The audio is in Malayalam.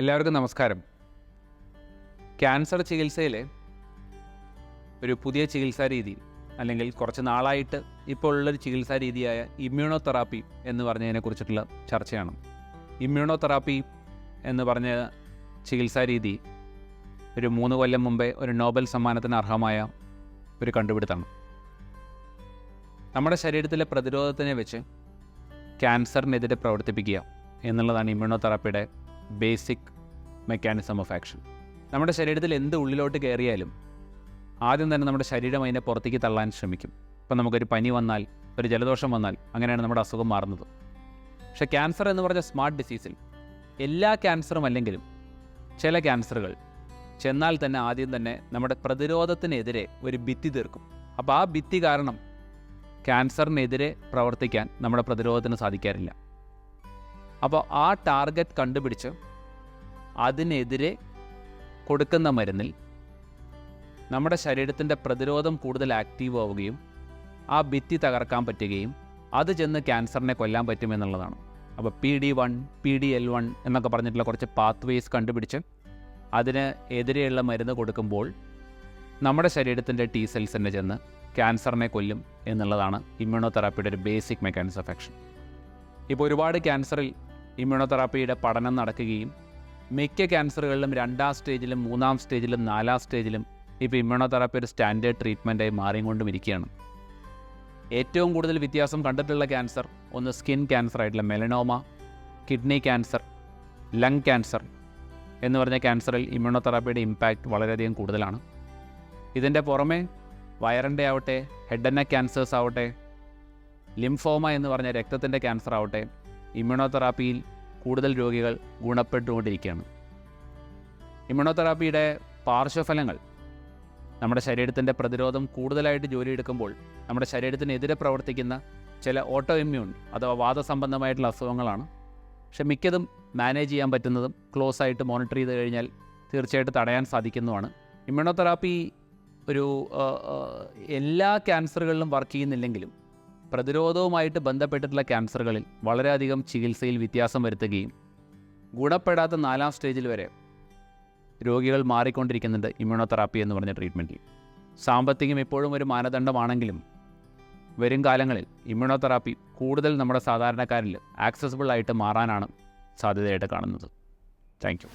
എല്ലാവർക്കും നമസ്കാരം. ക്യാൻസർ ചികിത്സയിലെ ഒരു പുതിയ ചികിത്സാ രീതി അല്ലെങ്കിൽ കുറച്ച് നാളായിട്ട് ഇപ്പോൾ ഉള്ളൊരു ചികിത്സാ രീതിയായ ഇമ്മ്യൂണോ തെറാപ്പി എന്ന് പറഞ്ഞതിനെ കുറിച്ചിട്ടുള്ള ചർച്ചയാണ്. ഇമ്മ്യൂണോ തെറാപ്പി എന്ന് പറഞ്ഞ ചികിത്സാ രീതി ഒരു മൂന്ന് കൊല്ലം മുമ്പേ ഒരു നോബൽ സമ്മാനത്തിന് അർഹമായ ഒരു കണ്ടുപിടുത്തമാണ് നമ്മുടെ ശരീരത്തിലെ പ്രതിരോധത്തിനെ വെച്ച് ക്യാൻസറിനെതിരെ പ്രവർത്തിപ്പിക്കുക എന്നുള്ളതാണ് ഇമ്മ്യൂണോ തെറാപ്പിയുടെ ബേസിക് മെക്കാനിസം ഓഫ് ആക്ഷൻ നമ്മുടെ ശരീരത്തിൽ എന്ത് ഉള്ളിലോട്ട് കയറിയാലും ആദ്യം തന്നെ നമ്മുടെ ശരീരം അതിനെ പുറത്തേക്ക് തള്ളാൻ ശ്രമിക്കും. ഇപ്പം നമുക്കൊരു പനി വന്നാൽ ഒരു ജലദോഷം വന്നാൽ അങ്ങനെയാണ് നമ്മുടെ അസുഖം മാറുന്നത്. പക്ഷേ ക്യാൻസർ എന്ന് പറഞ്ഞ സ്മാർട്ട് ഡിസീസിൽ എല്ലാ ക്യാൻസറും അല്ലെങ്കിലും ചില ക്യാൻസറുകൾ ചെന്നാൽ തന്നെ ആദ്യം തന്നെ നമ്മുടെ പ്രതിരോധത്തിനെതിരെ ഒരു ഭിത്തി തീർക്കും. അപ്പോൾ ആ ഭിത്തി കാരണം ക്യാൻസറിനെതിരെ പ്രവർത്തിക്കാൻ നമ്മുടെ പ്രതിരോധത്തിന് സാധിക്കാറില്ല. അപ്പോൾ ആ ടാർഗറ്റ് കണ്ടുപിടിച്ച് അതിനെതിരെ കൊടുക്കുന്ന മരുന്നിൽ നമ്മുടെ ശരീരത്തിന്റെ പ്രതിരോധം കൂടുതൽ ആക്റ്റീവ് ആവുകയും ആ ഭിത്തി തകർക്കാൻ പറ്റുകയും അത് ചെന്ന് ക്യാൻസറിനെ കൊല്ലാൻ പറ്റുമെന്നുള്ളതാണ് അപ്പോൾ P D one P D L one എന്നൊക്കെ പറഞ്ഞിട്ടുള്ള കുറച്ച് പാത്വേസ് കണ്ടുപിടിച്ച് അതിന് എതിരെയുള്ള മരുന്ന് കൊടുക്കുമ്പോൾ നമ്മുടെ ശരീരത്തിന്റെ ടി സെൽസിനെ ചെന്ന് ക്യാൻസറിനെ കൊല്ലും എന്നുള്ളതാണ് ഇമ്മ്യൂണോ തെറാപ്പിയുടെ ഒരു ബേസിക് മെക്കാനിസം ഓഫ് ആക്ഷൻ ഇപ്പോൾ ഒരുപാട് ക്യാൻസറിൽ ഇമ്മ്യൂണോ തെറാപ്പിയുടെ പഠനം നടക്കുകയും മിക്ക ക്യാൻസറുകളിലും രണ്ടാം സ്റ്റേജിലും മൂന്നാം സ്റ്റേജിലും നാലാം സ്റ്റേജിലും ഇപ്പോൾ ഇമ്മ്യൂണോതെറാപ്പി ഒരു സ്റ്റാൻഡേർഡ് ട്രീറ്റ്മെന്റായി മാറിക്കൊണ്ടും ഇരിക്കുകയാണ്. ഏറ്റവും കൂടുതൽ വ്യത്യാസം കണ്ടിട്ടുള്ള ക്യാൻസർ ഒന്ന് സ്കിൻ ക്യാൻസർ ആയിട്ടുള്ള melanoma kidney cancer lung cancer എന്ന് പറഞ്ഞ ക്യാൻസറിൽ ഇമ്മ്യൂണോതെറാപ്പിയുടെ ഇമ്പാക്റ്റ് വളരെയധികം കൂടുതലാണ്. ഇതിന്റെ പുറമെ വയറിന്റെ ആവട്ടെ ഹെഡ് ആൻഡ് നെക്ക് ക്യാൻസേഴ്സ് ആവട്ടെ ലിംഫോമ എന്ന് പറഞ്ഞ രക്തത്തിന്റെ ക്യാൻസർ ആവട്ടെ ഇമ്മ്യൂണോ തെറാപ്പിയിൽ കൂടുതൽ രോഗികൾ ഗുണപ്പെട്ടുകൊണ്ടിരിക്കുകയാണ്. ഇമ്മ്യൂണോതെറാപ്പിയുടെ പാർശ്വഫലങ്ങൾ നമ്മുടെ ശരീരത്തിന്റെ പ്രതിരോധം കൂടുതലായിട്ട് ജോലിയെടുക്കുമ്പോൾ നമ്മുടെ ശരീരത്തിനെതിരെ പ്രവർത്തിക്കുന്ന ചില ഓട്ടോ ഇമ്മ്യൂൺ അഥവാ വാദസംബന്ധമായിട്ടുള്ള അസുഖങ്ങളാണ്. പക്ഷെ മിക്കതും മാനേജ് ചെയ്യാൻ പറ്റുന്നതും ക്ലോസ് ആയിട്ട് മോണിറ്റർ ചെയ്ത് കഴിഞ്ഞാൽ തീർച്ചയായിട്ടും തടയാൻ സാധിക്കുന്നതുമാണ്. ഇമ്മ്യൂണോ തെറാപ്പി ഒരു എല്ലാ ക്യാൻസറുകളിലും വർക്ക് ചെയ്യുന്നില്ലെങ്കിലും പ്രതിരോധവുമായിട്ട് ബന്ധപ്പെട്ടിട്ടുള്ള ക്യാൻസറുകളിൽ വളരെയധികം ചികിത്സയിൽ വ്യത്യാസം വരുത്തുകയും ഗുണപ്പെടാത്ത നാലാം സ്റ്റേജിൽ വരെ രോഗികൾ മാറിക്കൊണ്ടിരിക്കുന്നുണ്ട് ഇമ്യൂണോ തെറാപ്പി എന്ന് പറഞ്ഞ ട്രീറ്റ്മെന്റിൽ. സാമ്പത്തികം ഇപ്പോഴും ഒരു മാനദണ്ഡമാണെങ്കിലും വരും കാലങ്ങളിൽ ഇമ്യൂണോ തെറാപ്പി കൂടുതൽ നമ്മുടെ സാധാരണക്കാരിൽ ആക്സസിബിൾ ആയിട്ട് മാറാനാണ് സാധ്യതയായിട്ട് കാണുന്നത്. താങ്ക്